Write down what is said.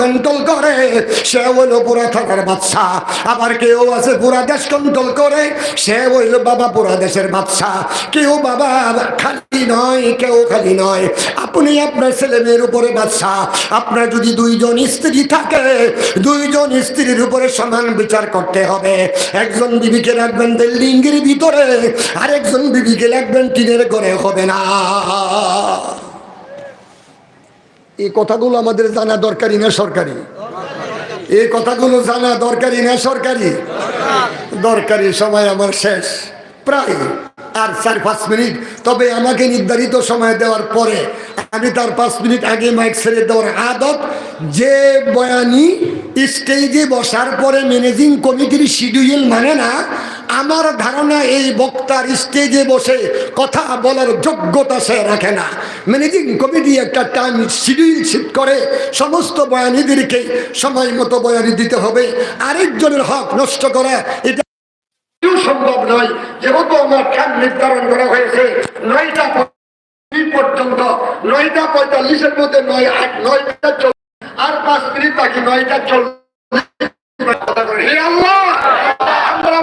Control করে, সে হইল পুরা থাকার বাচ্চা আবার কেউ আছে পুরা দেশ কন্ট্রোল করে, সে হইল বাবা পুরা দেশের বাচ্চা কেউ বাবা খালি নয়, কেউ খালি নয়। আপনি আপনার ছেলে মেয়ের উপরে বাচ্চা আপনার যদি দুইজন স্ত্রী থাকে, দুইজন স্ত্রীর উপরে সমান বিচার করতে হবে। একজন বিবিকে রাখবেন বিল্ডিংয়ের ভিতরে, আরেকজন বিবিকে রাখবেন টিনের ঘরে, হবে না। এই কথাগুলো আমাদের জানা দরকারি না সরকারি। এই কথাগুলো জানা দরকারি না সরকারি। দরকারি সময় আমার শেষ। প্রায় আর চার, পাঁচ মিনিট। তবে আমাকে নির্ধারিত সময় দেওয়ার পরে আমি তার পাঁচ মিনিট আগে মাইক ছেড়ে দেওয়ার আদত যে বয়ানি স্টেজে বসার পরে ম্যানেজিং কমিটির শিডিউল মানে না আমার ধারণা এই বক্তার স্টেজে বসে কথা বলার যোগ্যতা সে রাখে না। ম্যানেজিং কমিটি একটা টাইম শিডিউল শিট করে, সমস্ত বয়ানিদেরকে সময় মতো বয়ানি দিতে হবে। আরেকজনের হক নষ্ট করা, এটা সম্ভব নয়। যেহেতু আমার টাইম নির্ধারণ করা হয়েছে, নয়টা পর্যন্ত, নয়টা পঁয়তাল্লিশের মধ্যে নয় আট, নয়টা আর পাঁচ মিনিট বাকি, নয়টা চল